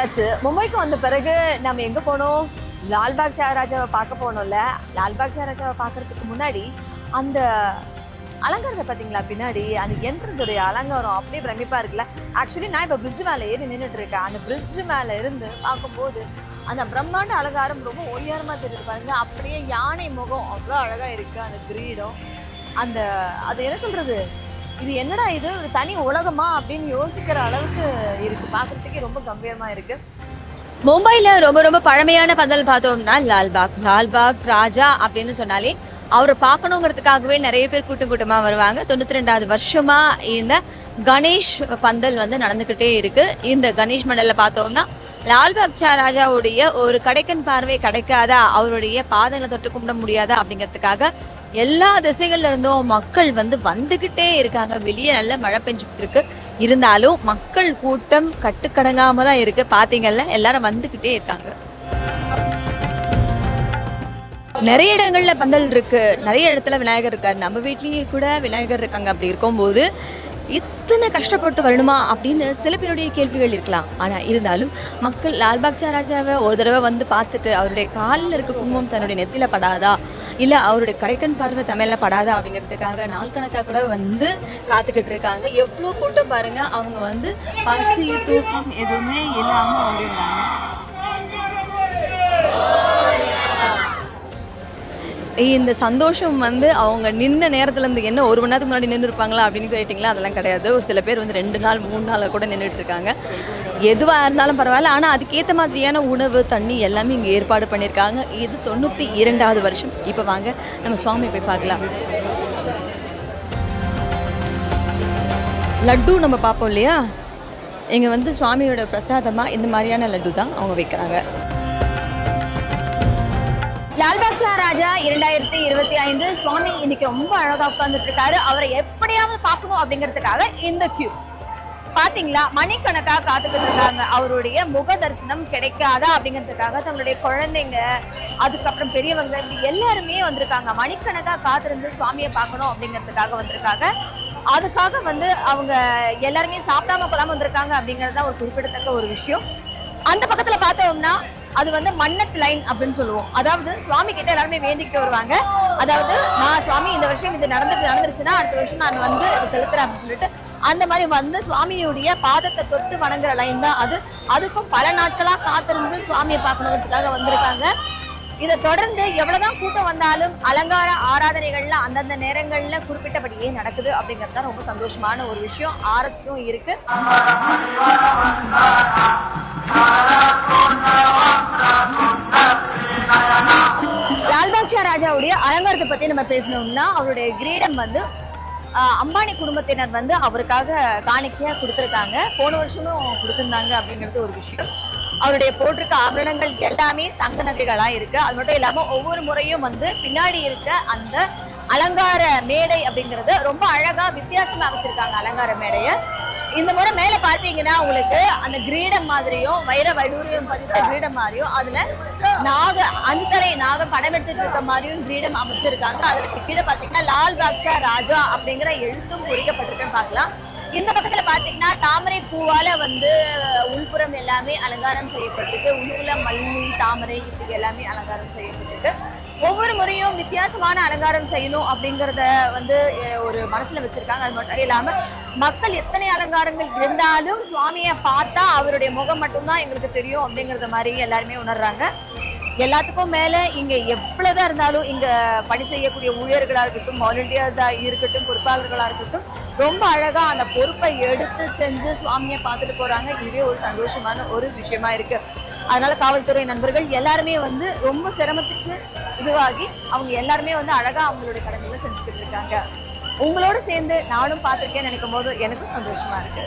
வந்த பிறகு நம்ம எங்க போனோம்? லால்பாக் ராஜாவை பார்க்க போனோம்ல. லால்பாக் ஜெயராஜாவை பார்க்கறதுக்கு முன்னாடி அந்த அலங்காரத்தை பார்த்தீங்களா? பின்னாடி அந்த என்ட்ரன்ஸோடைய அலங்காரம் அப்படியே பிரமிப்பா இருக்குல்ல. ஆக்சுவலி நான் இப்போ பிரிட்ஜ் மேலே ஏறி நின்றுட்டு இருக்கேன். அந்த பிரிட்ஜ் மேலே இருந்து பார்க்கும்போது அந்த பிரம்மாண்ட அலங்காரம் ரொம்ப ஒய்யாரமா தெரியுது பாருங்க. அப்படியே யானை முகம் அவ்வளோ அழகாக இருக்குது அந்த கிரீடம். அந்த அது என்ன சொல்கிறது இது என்னடா இது? ஒரு தனி உலகமா அப்படின்னு யோசிக்கிற அளவுக்கு இருக்கு. பார்க்கறதுக்கே ரொம்ப கம்பீரமா இருக்கு. மும்பையில் ரொம்ப ரொம்ப பழமையான பந்தல் பார்த்தோம்னா லால்பாக். லால்பாக் ராஜா அப்படின்னு சொன்னாலே அவரை பார்க்கணுங்கிறதுக்காகவே நிறைய பேர் கூட்டம் கூட்டமாக வருவாங்க. தொண்ணூத்தி ரெண்டாவது வருஷமா இந்த கணேஷ் பந்தல் வந்து நடந்துக்கிட்டே இருக்கு. இந்த கணேஷ் மண்டலில் பார்த்தோம்னா லால்பாக் சா ராஜாவுடைய ஒரு கடைக்கன் பார்வை கிடைக்காதா? அவருடைய பாதங்களை தொட்டு கும்பிட முடியாதா அப்படிங்கிறதுக்காக எல்லா திசைகள்ல இருந்தும் மக்கள் வந்து வந்துகிட்டே இருக்காங்க. வெளியே நல்ல மழை பெஞ்சுக்கிட்டு இருக்கு. இருந்தாலும் மக்கள் கூட்டம் கட்டுக்கடங்காம தான் இருக்கு. பாத்தீங்கல்ல எல்லாரும் வந்துகிட்டே இருக்காங்க. நிறைய இடங்கள்ல பந்தல் இருக்கு. நிறைய இடத்துல விநாயகர் இருக்காரு. நம்ம வீட்லயே கூட விநாயகர் இருக்காங்க. அப்படி இருக்கும்போது இத்தனை கஷ்டப்பட்டு வரணுமா அப்படின்னு சில பேருடைய கேள்விகள் இருக்கலாம். ஆனால் இருந்தாலும் மக்கள் லால்பாக் சா ராஜாவை ஒரு தடவை வந்து பார்த்துட்டு அவருடைய காலில் இருக்க குங்குமம் தன்னுடைய நெத்தியில படாதா? இல்லை அவருடைய கடைக்கன் பார்வை தமிழில் படாதா அப்படிங்கிறதுக்காக நாள் கணக்காக கூட வந்து காத்துக்கிட்டு இருக்காங்க. எவ்வளோ கூட்டம் பாருங்க அவங்க வந்து பசி தூக்கம் எதுவுமே இல்லாமல் ஓடிடுறாங்க. இந்த சந்தோஷம் வந்து அவங்க நின்ன நேரத்துல இருந்து என்ன ஒரு மணி நேரத்துக்கு முன்னாடி நின்றுருப்பாங்களா அப்படின்னு கேட்டிங்களா? அதெல்லாம் கிடையாது. சில பேர் வந்து ரெண்டு நாள் மூணு நாள் கூட நின்றுட்டு இருக்காங்க எதுவாக இருந்தாலும் பரவாயில்ல. ஆனால் அதுக்கேற்ற மாதிரியான உணவு தண்ணி எல்லாமே இங்கே ஏற்பாடு பண்ணியிருக்காங்க இது தொண்ணூற்றி இரண்டாவது வருஷம். இப்போ வாங்க நம்ம சுவாமி போய் பார்க்கலாம். லட்டு நம்ம பார்ப்போம் இல்லையா? இங்கே வந்து சுவாமியோட பிரசாதமாக இந்த மாதிரியான லட்டு தான் அவங்க வைக்கிறாங்க. லால்பாக்ஷா ராஜா இரண்டாயிரத்தி இருபத்தி ஐந்து சுவாமி இன்னைக்கு ரொம்ப அழகா உட்கார்ந்துட்டு இருக்காரு. அவரை எப்படியாவது பார்க்கணும் அப்படிங்கிறதுக்காக இந்த கியூ பாத்தீங்களா? மணிக்கணக்கா காத்துக்கிட்டு இருக்காங்க. அவருடைய முக தரிசனம் கிடைக்காதா அப்படிங்கிறதுக்காக தங்களுடைய குழந்தைங்க அதுக்கப்புறம் பெரியவங்க இப்படி எல்லாருமே வந்திருக்காங்க. மணிக்கணக்கா காத்திருந்து சுவாமியை பார்க்கணும் அப்படிங்கிறதுக்காக வந்திருக்காங்க. அதுக்காக வந்து அவங்க எல்லாருமே சாப்பிடாம போலாம வந்திருக்காங்க அப்படிங்கிறது தான் ஒரு குறிப்பிடத்தக்க ஒரு விஷயம். அந்த பக்கத்துல பார்த்தோம்னா அது வந்து மன்னத் லைன் அப்படின்னு சொல்லுவோம். அதாவது சுவாமி கிட்ட எல்லாருமே வேண்டிக்கிட்டு வருவாங்க. அதாவது நான் சுவாமி இந்த வருஷம் இது நடந்துட்டு நடந்துருச்சுன்னா அடுத்த வருஷம் நான் வந்து செலுத்துறேன் அப்படின்னு சொல்லிட்டு அந்த மாதிரி வந்து சுவாமியுடைய பாதத்தை தொட்டு வணங்குற லைன் தான் அது. அதுக்கும் பல நாட்களா காத்திருந்து சுவாமியை பார்க்கணுங்கிறதுக்காக வந்திருக்காங்க. இதை தொடர்ந்து எவ்வளவுதான் கூட்டம் வந்தாலும் அலங்கார ஆராதனைகள்ல அந்தந்த நேரங்கள்ல குறிப்பிட்டபடியே நடக்குது அப்படிங்கிறது தான் ரொம்ப சந்தோஷமான ஒரு விஷயம். ஆரத்தும் இருக்கு. லால்பாக்ஷா ராஜாவுடைய அலங்காரத்தை பத்தி நம்ம பேசணும்னா அவருடைய கிரீடம் வந்து அம்பானி குடும்பத்தினர் வந்து அவருக்காக காணிக்கையா கொடுத்துருக்காங்க. போன வருஷமும் கொடுத்துருந்தாங்க அப்படிங்கிறது ஒரு விஷயம். அவருடைய போட்டிருக்க ஆபரணங்கள் எல்லாமே தங்க நகைகளா இருக்கு. அது மட்டும் இல்லாம ஒவ்வொரு முறையும் வந்து பின்னாடி இருக்க அந்த அலங்கார மேடை அப்படிங்கறது ரொம்ப அழகா வித்தியாசமா அமைச்சிருக்காங்க அலங்கார மேடையை. இந்த முறை மேல பாத்தீங்கன்னா உங்களுக்கு அந்த கிரீடம் மாதிரியும் வைர வைடூரியம் பதித்த கிரீடம் மாதிரியும் அதுல நாக அந்தரை நாக படம் எடுத்துட்டு இருக்க மாதிரியும் கிரீடம் அமைச்சிருக்காங்க. அதுல கீழே பாத்தீங்கன்னா லால் பாக்ஷா ராஜா அப்படிங்கிற எழுத்தும் குறிக்கப்பட்டிருக்குன்னு பார்க்கலாம். இந்த பக்கத்துல பாத்தீங்கன்னா தாமரை பூவால வந்து உள்புறம் எல்லாமே அலங்காரம் செய்யப்பட்டிருக்கு. உள்புல மல்லி தாமரை இப்படி எல்லாமே அலங்காரம் செய்யப்பட்டிருக்கு. ஒவ்வொரு முறையும் வித்தியாசமான அலங்காரம் செய்யணும் அப்படிங்கிறத வந்து ஒரு மனசுல வச்சிருக்காங்க. அது மட்டும் இல்லாம மக்கள் எத்தனை அலங்காரங்கள் இருந்தாலும் சுவாமியை பார்த்தா அவருடைய முகம் மட்டும்தான் எங்களுக்கு தெரியும் அப்படிங்கறத மாதிரி எல்லாருமே உணர்றாங்க. எல்லாத்துக்கும் மேல இங்க எவ்வளவுதான் இருந்தாலும் இங்க பணி செய்யக்கூடிய ஊழியர்களா இருக்கட்டும் வாலண்டியர்ஸா இருக்கட்டும் பொறுப்பாளர்களா இருக்கட்டும் ரொம்ப அழகா அந்த பொறுப்பை எடுத்து செஞ்சு சுவாமியை பார்த்துட்டு போறாங்க. இதுவே ஒரு சந்தோஷமான ஒரு விஷயமா இருக்கு. அதனால காவல்துறை நண்பர்கள் எல்லாருமே வந்து ரொம்ப சிரமத்துக்கு இதுவாகி அவங்க எல்லாருமே வந்து அழகா அவங்களுடைய கடமைகளை செஞ்சுக்கிட்டு இருக்காங்க. உங்களோட சேர்ந்து நானும் பார்த்துருக்கேன் நினைக்கும் போது எனக்கும் சந்தோஷமா இருக்கு.